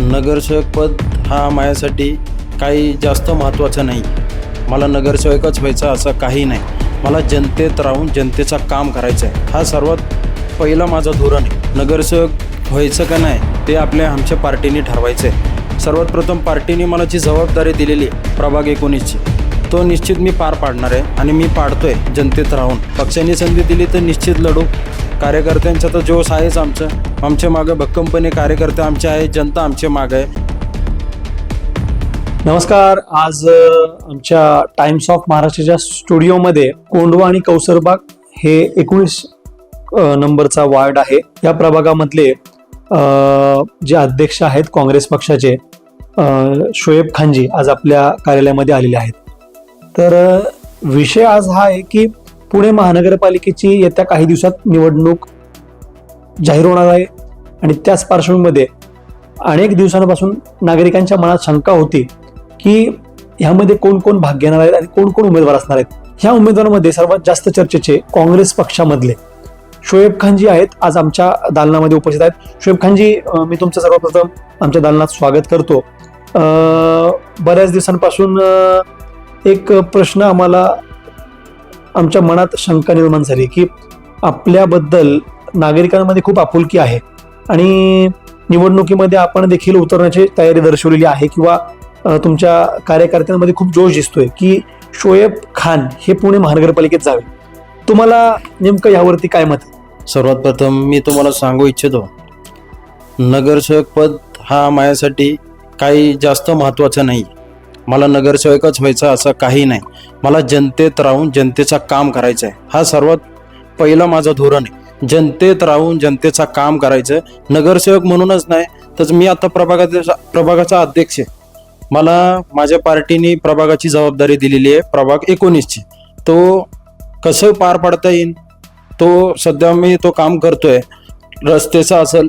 नगरसेवक पद हा माझ्यासाठी काही जास्त महत्त्वाचं नाही. मला नगरसेवकच व्हायचं असं काही नाही. मला जनतेत राहून जनतेचं काम करायचं आहे हा सर्वात पहिला माझा धोरण आहे. नगरसेवक व्हायचं का नाही ते आपल्या आमच्या पार्टीने ठरवायचं आहे सर्वात प्रथम पार्टीने मला जी जबाबदारी दिलेली आहे प्रभाग एकोणीसची तो निश्चित मी पार पाडणार आहे आणि मी पाडतोय जनतेत राहून. पक्षाने संधी दिली तर निश्चित लढू. कार्यकर्त्यांचा तर जोश आहेच आमचं. आमच्या मागं भक्कमपणे कार्यकर्ते आमचे आहे जनता आमच्या मागं आहे. नमस्कार. आज आमच्या टाइम्स ऑफ महाराष्ट्राच्या स्टुडिओमध्ये कोंडवा आणि कौसरबाग हे एकोणीस नंबरचा वार्ड आहे. या प्रभागामधले जे अध्यक्ष आहेत काँग्रेस पक्षाचे शोएब खानजी आज आपल्या कार्यालयामध्ये आलेले आहेत. तर विषय आज हा आहे की पुणे महानगरपालिकेची येत्या काही दिवसात निवडणूक जाहीर होणार आहे. आणि त्याच पार्श्वभूमीमध्ये अनेक दिवसांपासून नागरिकांच्या मनात शंका होती की ह्यामध्ये कोण कोण भाग घेणार आहेत आणि कोण कोण उमेदवार असणार आहेत. ह्या उमेदवारांमध्ये सर्वात जास्त चर्चेचे काँग्रेस पक्षामधले शोएब खानजी आहेत आज आमच्या दालनामध्ये उपस्थित आहेत. शोएब खानजी मी तुमचं सर्वप्रथम आमच्या दालनात स्वागत करतो. बऱ्याच दिवसांपासून एक प्रश्न आम्हाला आमच्या मनात शंका निर्माण झाली की आपल्याबद्दल नागरिकांमध्ये खूप आपुलकी आहे. आणि निवडणुकीमध्ये आपण देखील उतरण्याची तयारी दर्शवलेली आहे किंवा तुमच्या कार्यकर्त्यांमध्ये खूप जोश दिसतोय की शोएब खान हे पुणे महानगरपालिकेत जावे. तुम्हाला नेमकं यावरती काय मत सर्वात प्रथम मी तुम्हाला सांगू इच्छितो नगरसेवक पद हा माझ्यासाठी काही जास्त महत्त्वाचा नाही. मला नगरसेवकच व्हायचं असं काही नाही. मला जनतेत राहून जनतेचं काम करायचं आहे हा सर्वात पहिला माझं धोरण आहे. जनतेत राहून जनतेचा काम करायचं. नगरसेवक म्हणूनच नाही तर मी आता प्रभागाचा प्रभागाचा अध्यक्ष आहे. मला माझ्या पार्टीने प्रभागाची जबाबदारी दिलेली आहे प्रभाग एकोणीसची. तो कसं पार पाडता येईल तो सध्या मी तो काम करतोय. रस्त्याचा असेल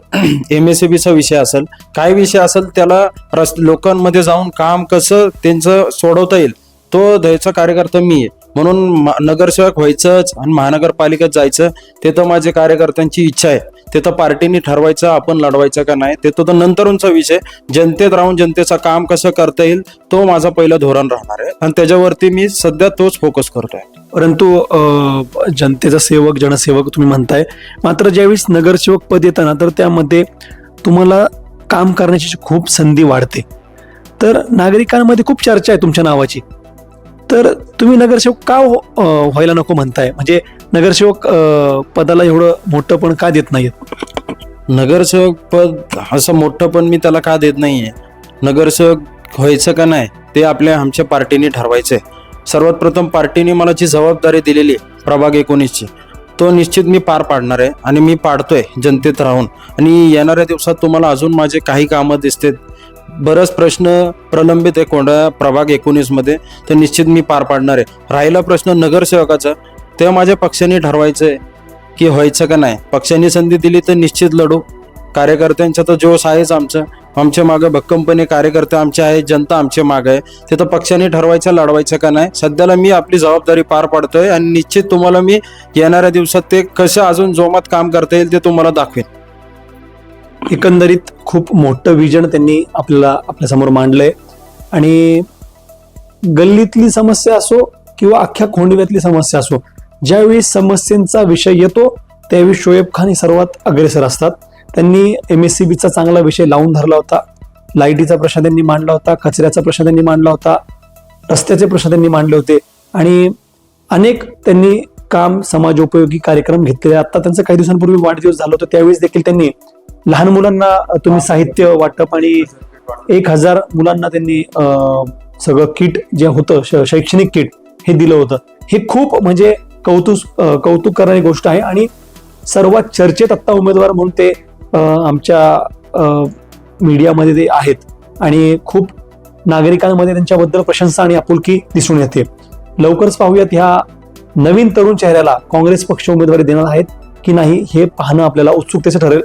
एम एस बीचा विषय असेल काय विषय असेल त्याला रस् लोकांमध्ये जाऊन काम कसं त्यांचं सोडवता येईल तो द्यायचा कार्यकर्ता मी आहे. म्हणून नगरसेवक व्हायचंच आणि महानगरपालिकेत जायचं ते तर माझ्या कार्यकर्त्यांची इच्छा आहे. ते तर पार्टीने ठरवायचं आपण लढवायचं का नाही ते तर नंतरूनचा विषय. जनतेत राहून जनतेचं काम कसं करता येईल तो माझा पहिलं धोरण राहणार आहे. आणि त्याच्यावरती मी सध्या तोच फोकस करतोय. परंतु जनतेचा सेवक जनसेवक तुम्ही म्हणताय. मात्र ज्यावेळेस नगरसेवक पद येतं ना तर त्यामध्ये तुम्हाला काम करण्याची खूप संधी वाढते. तर नागरिकांमध्ये खूप चर्चा आहे तुमच्या नावाची. तर तुम्ही नगरसेवक का हो- व्हायला नको म्हणताय? म्हणजे नगरसेवक पदाला एवढं मोठं पण का देत नाहीत नगरसेवक पद असं मोठं पण मी त्याला का देत नाहीये? नगरसेवक व्हायचं का नाही ते आपल्या आमच्या पार्टीने ठरवायचं आहे सर्वात प्रथम पार्टीने मला जी जबाबदारी दिलेली आहे प्रभाग एकोणीसची तो निश्चित मी पार पाडणार आहे आणि मी पाडतोय जनतेत राहून. आणि येणाऱ्या दिवसात तुम्हाला अजून माझे काही कामं दिसतात बरंच प्रश्न प्रलंबित आहे कोणा प्रभाग एकोणीसमध्ये तर निश्चित मी पार पाडणार आहे. राहिला प्रश्न नगरसेवकाचा ते माझ्या पक्षाने ठरवायचं आहे की व्हायचं का नाही. पक्षाने संधी दिली तर निश्चित लढू. कार्यकर्त्यांचा तर जोश आहेच आमचं. आमच्या मागे भक्कमपणे कार्यकर्ते आमचे आहे जनता आमच्या मागे आहे. ते तर पक्षाने ठरवायचं लढवायचं का नाही? सध्याला मी आपली जबाबदारी पार पाडतोय आणि निश्चित तुम्हाला मी येणाऱ्या दिवसात ते कसं अजून जोमात काम करता येईल ते तुम्हाला दाखवेन. एकंदरीत खूप मोठं विजन त्यांनी आपल्याला आपल्यासमोर मांडलंय. आणि गल्लीतली समस्या असो किंवा अख्ख्या खोंडव्यातली समस्या असो ज्यावेळी समस्यांचा विषय येतो त्यावेळी शोएब खान हे सर्वात अग्रेसर असतात. त्यांनी एम एस सी बीचा चांगला विषय लावून धरला होता. लाईटीचा प्रश्न त्यांनी मांडला होता कचऱ्याचा प्रश्न त्यांनी मांडला होता रस्त्याचे प्रश्न त्यांनी मांडले होते. आणि अनेक त्यांनी काम समाजोपयोगी कार्यक्रम घेतलेले. आता त्यांचं काही दिवसांपूर्वी वाढदिवस झाला होता त्यावेळेस देखील त्यांनी लहान मुलांना तुम्ही साहित्य वाटप आणि एक हजार मुलांना त्यांनी सगळं किट जे होतं शैक्षणिक किट हे दिलं होतं. हे खूप म्हणजे कौतुक कौतुक करणारी गोष्ट आहे आणि सर्वात चर्चेत आत्ता उमेदवार म्हणून ते आमच्या मीडियामध्ये ते आहेत. आणि खूप नागरिकांमध्ये त्यांच्याबद्दल प्रशंसा आणि आपुलकी दिसून येते. लवकरच पाहूयात ह्या नवीन तरुण चेहऱ्याला काँग्रेस पक्ष उमेदवारी देणार आहेत की नाही हे पाहणं आपल्याला उत्सुकतेचं ठरेल.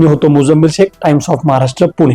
मी होतो मुजम्मिल शेख टाइम्स ऑफ महाराष्ट्र पुणे.